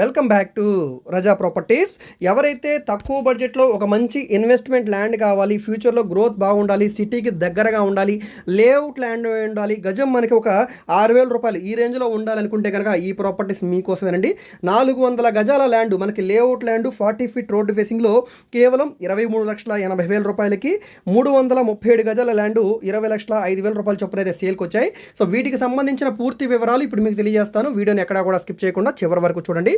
Welcome back to Raza properties ఎవరైతే తక్కువ బడ్జెట్లో ఒక మంచి ఇన్వెస్ట్మెంట్ ల్యాండ్ కావాలి ఫ్యూచర్లో గ్రోత్ బాగుండాలి సిటీకి దగ్గరగా ఉండాలి లేఅవుట్ ల్యాండ్ ఉండాలి గజం మనకి ఒక ఆరు వేల రూపాయలు ఈ రేంజ్లో ఉండాలనుకుంటే కనుక ఈ ప్రాపర్టీస్ మీకోసమేనండి. నాలుగు వందల గజాల ల్యాండ్ మనకి layout land forty feet road ఫేసింగ్లో కేవలం ఇరవై మూడు లక్షల ఎనభై వేల రూపాయలకి మూడు వందల ముప్పై ఏడు గజాల ల్యాండ్ ఇరవై లక్షల ఐదు వేల రూపాయల చొప్పున అయితే సేల్కి వచ్చాయి. సో వీటికి సంబంధించిన పూర్తి వివరాలు ఇప్పుడు మీకు తెలియజేస్తాను. వీడియోని ఎక్కడా కూడా స్కిప్ చేయకుండా చివరి వరకు చూడండి.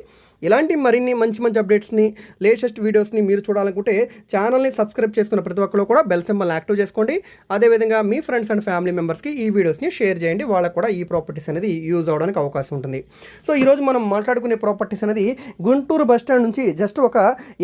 ఇలాంటి మరిన్ని మంచి మంచి అప్డేట్స్ని లేటెస్ట్ వీడియోస్ని మీరు చూడాలనుకుంటే ఛానల్ని సబ్స్క్రైబ్ చేసుకున్న ప్రతి ఒక్కరు కూడా బెల్ సింబల్ యాక్టివ్ చేసుకోండి. అదేవిధంగా మీ ఫ్రెండ్స్ అండ్ ఫ్యామిలీ మెంబర్స్కి ఈ వీడియోస్ని షేర్ చేయండి. వాళ్ళకు కూడా ఈ ప్రాపర్టీస్ అనేది యూజ్ అవడానికి అవకాశం ఉంటుంది. సో ఈరోజు మనం మాట్లాడుకునే ప్రాపర్టీస్ అనేది గుంటూరు బస్ స్టాండ్ నుంచి జస్ట్ ఒక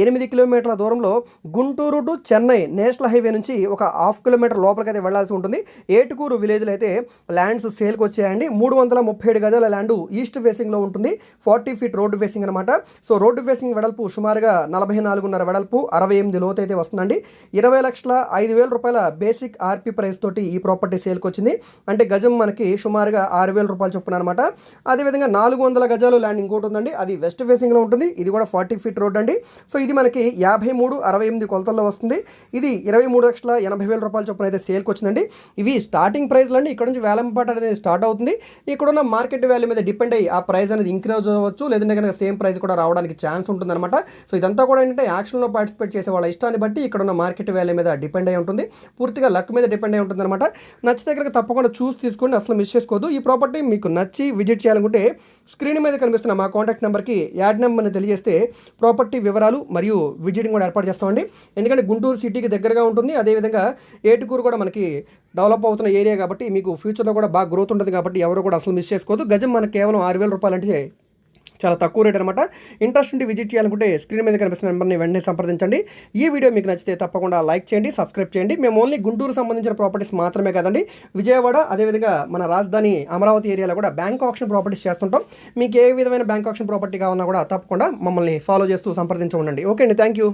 ఎనిమిది కిలోమీటర్ల దూరంలో Guntur to Chennai national highway నుంచి ఒక హాఫ్ కిలోమీటర్ లోపలికి అయితే వెళ్ళాల్సి ఉంటుంది. ఏటుకూరు విలేజ్లో అయితే ల్యాండ్స్ సేల్కి వచ్చాయండి. మూడు వందల ముప్పై ఏడు గజాల ల్యాండ్ ఈస్ట్ ఫేసింగ్లో ఉంటుంది. ఫార్టీ ఫీట్ రోడ్డు ఫేసింగ్ అనమాట. సో రోడ్డు ఫేసింగ్ వెడల్పు సుమారుగా నలభై నాలుగున్నర వెడల్పు అరవై ఎనిమిది లోతు అయితే వస్తుందండి. ఇరవై లక్షల ఐదు వేల రూపాయల బేసిక్ ఆర్పీ ప్రైస్ తోటి ఈ ప్రాపర్టీ సేల్కి వచ్చింది. అంటే గజం మనకి సుమారుగా ఆరు వేల రూపాయలు చొప్పున అనమాట. అదేవిధంగా నాలుగు వందల గజాలు ల్యాండ్ ఇంకోటి ఉందండి. అది వెస్ట్ ఫేసింగ్లో ఉంటుంది. ఇది కూడా ఫార్టీ ఫీట్ రోడ్ అండి. సో ఇది మనకి యాభై మూడు అరవై ఎనిమిది కొలతల్లో వస్తుంది. ఇది ఇరవై మూడు లక్షల ఎనభై వేల రూపాయల చొప్పున అయితే సేల్కి వచ్చిందండి. ఇవి స్టార్టింగ్ ప్రైస్లు అండి ఇక్కడ నుంచి వేలంపాట అనేది స్టార్ట్ అవుతుంది. ఇక్కడున్న మార్కెట్ వాల్యూ మీద డిపెండ్ అయ్యి ఆ ప్రైస్ అనేది ఇంక్రీజ్ అవ్వచ్చు. లేదంటే కనుక సేమ్ ప్రైస్ కూడా రావడానికి ఛాన్స్ ఉంటుందన్నమాట. సో ఇదంతా కూడా ఏంటంటే యాక్షన్లో పార్టిసిపేట్ చేసే వాళ్ళ ఇష్టాన్ని బట్టి ఇక్కడ ఉన్న మార్కెట్ వాల్యూ మీద డిపెండ్ అయి ఉంటుంది. పూర్తిగా లక్ మీద డిపెండ్ అయి ఉంటుంది అనమాట నచ్చితే దగ్గర తప్పకుండా చూసి తీసుకోండి. అసలు మిస్ చేసుకోవద్దు. ఈ ప్రాపర్టీ మీకు నచ్చి విజిట్ చేయాలనుకుంటే స్క్రీన్ మీద కనిపిస్తున్న మా కాంటాక్ట్ నెంబర్కి యాడ్ నెంబర్ని తెలియజేస్తే ప్రాపర్టీ వివరాలు మరియు విజిటింగ్ కూడా ఏర్పాటు చేస్తామండి. ఎందుకంటే గుంటూరు సిటీకి దగ్గరగా ఉంటుంది. అదేవిధంగా ఏటుకూరు కూడా మనకి డెవలప్ అవుతున్న ఏరియా కాబట్టి మీకు ఫ్యూచర్లో కూడా బాగా గ్రోత్ ఉంటుంది కాబట్టి ఎవరు కూడా అసలు మిస్ చేసుకోవద్దు. గజం మనకు కేవలం ఆరు వేల రూపాయలు అంటే చాలా తక్కువ రేట్ అనమాట. ఇంట్రెస్ట్ ఉంటే విజిట్ చేయాలనుకుంటే స్క్రీన్ మీద కనిపిస్తున్న నెంబర్ని వెంటనే సంప్రదించండి. ఈ వీడియో మీకు నచ్చితే తప్పకుండా లైక్ చేయండి సబ్స్క్రైబ్ చేయండి. మేము ఓన్లీ గుంటూరు సంబంధించిన ప్రాపర్టీస్ మాత్రమే కదండి విజయవాడ అదేవిధంగా మన రాజధాని అమరావతి ఏరియాలో కూడా బ్యాంక్ ఆప్షన్ ప్రాపర్టీస్ చేస్తుంటాం. మీకు ఏ విధమైన బ్యాంక్ ఆప్షన్ ప్రాపర్టీ కావాలన్నా కూడా తప్పకుండా మమ్మల్ని ఫాలో చేస్తూ సంప్రదించి ఉండండి. ఓకే అండి థ్యాంక్ యూ